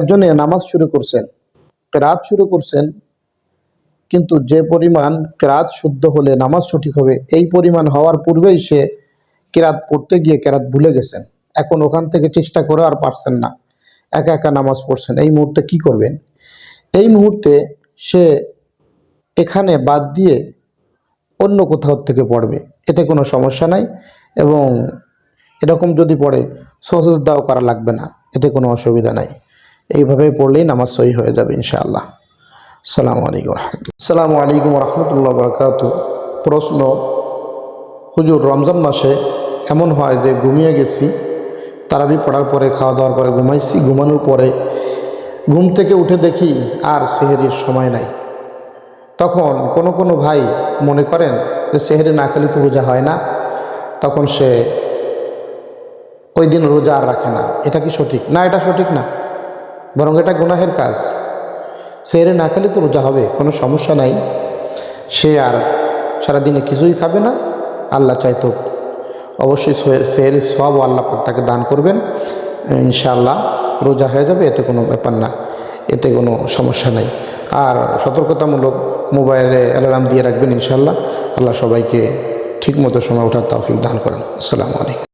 একজনে নামাজ শুরু করছেন, কেরাত শুরু করছেন। কিন্তু যে পরিমাণ কেরাত শুদ্ধ হলে নামাজ সঠিক হবে, এই পরিমাণ হওয়ার পূর্বেই সে কেরাত পড়তে গিয়ে কেরাত ভুলে গেছেন। এখন ওখান থেকে চেষ্টা করে আর পারছেন না। একা একা নামাজ পড়ছেন। এই মুহূর্তে কি করবেন? এই মুহূর্তে সে এখানে বাদ দিয়ে অন্য কোথাও থেকে পড়বে। এতে কোনো সমস্যা নাই এবং এরকম যদি পড়ে সহজদাও করা লাগবে না। এতে কোনো অসুবিধা নাই। এইভাবে পড়লেই নামাজ সহি হয়ে যাবে ইনশাআল্লাহ। সালামু আলাইকুম সালামু আলাইকুম রহমতুল্লাহ বরকাত। প্রশ্ন, হুজুর, রমজান মাসে এমন হয় যে ঘুমিয়ে গেছি, তারাবি পড়ার পরে খাওয়া দাওয়ার পরে ঘুমাইছি, ঘুমানোর পরে ঘুম থেকে উঠে দেখি আর সেহেরির সময় নাই। তখন কোনো কোনো ভাই মনে করেন যে সেহেরি না খেলে তো রোজা হয় না, তখন সে ওই দিন রোজা আর রাখে না। এটা কি সঠিক? না, এটা সঠিক না। বরং এটা গুনাহের কাজ। সেহেরি না খেলে তো রোজা হবে, কোনো সমস্যা নাই। সে আর সারাদিনে কিছুই খাবে না, আল্লাহ চাইতো অবশ্যই সেহেরি সব আল্লাহ তাকে দান করবেন। ইনশাআল্লাহ রোজা হয়ে যাবে, এতে কোনো ব্যাপার না, এতে কোনো সমস্যা নাই। আর সতর্কতামূলক মোবাইলে অ্যালার্ম দিয়ে রাখবেন ইনশাআল্লাহ। আল্লাহ সবাইকে ঠিক মতো সময় ওঠার তৌফিক দান করেন। আসসালামু আলাইকুম।